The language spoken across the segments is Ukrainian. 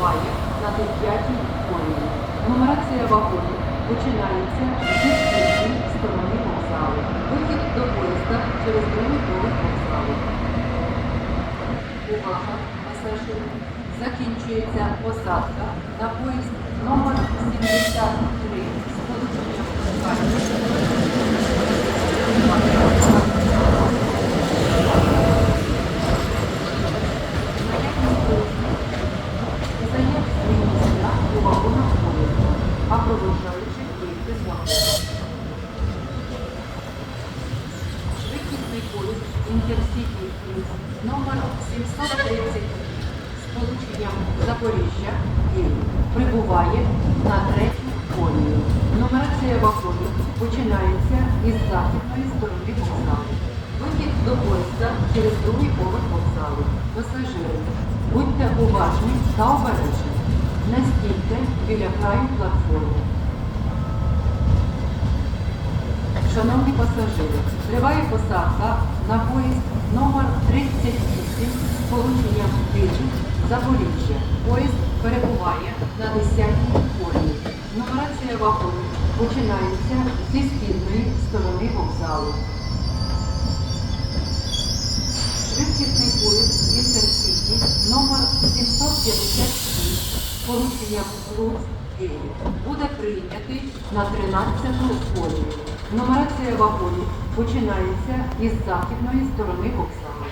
прибуває на 9 колії. Нумерація вагонів починається зі східної сторони вокзалу. Вихід до поїзда через другий поверх вокзалу. Увага, пасажири! Закінчується посадка на поїзд номер 73 Інтерсіті номер 730 з полученням Запоріжжя Київ прибуває на третю колію. Нумерація вагонів починається із західної сторони вокзалу. Вихід до поїзда через другий поверх вокзалу. Пасажири, будьте уважні та обережні. Не стійте біля краю платформи. Шановні пасажири, триває посадка на поїзд номер 38 з полученням Запоріжжя. Поїзд перебуває на 10-й колії. Нумерація вагонів починається зі східної сторони вокзалу. Швидкісний поїзд Інтерсіті номер 756 з порушенням Луцьк буде прийнятий на 13-ту колію. Нумерація вагонів починається із західної сторони вокзалу.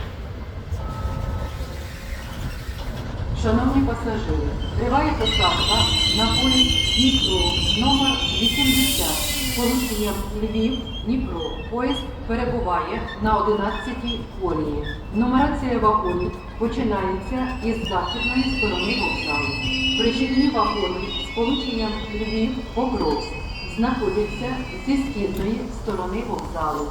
Шановні пасажири, триває посадка на поїзд Дніпро номер 80 з порушенням Львів Дніпро. Поїзд перебуває на 11-й колії. Нумерація вагонів починається із західної сторони вокзалу. Причинні вагони з полученням Львів Покровськ знаходяться зі східної сторони вокзалу.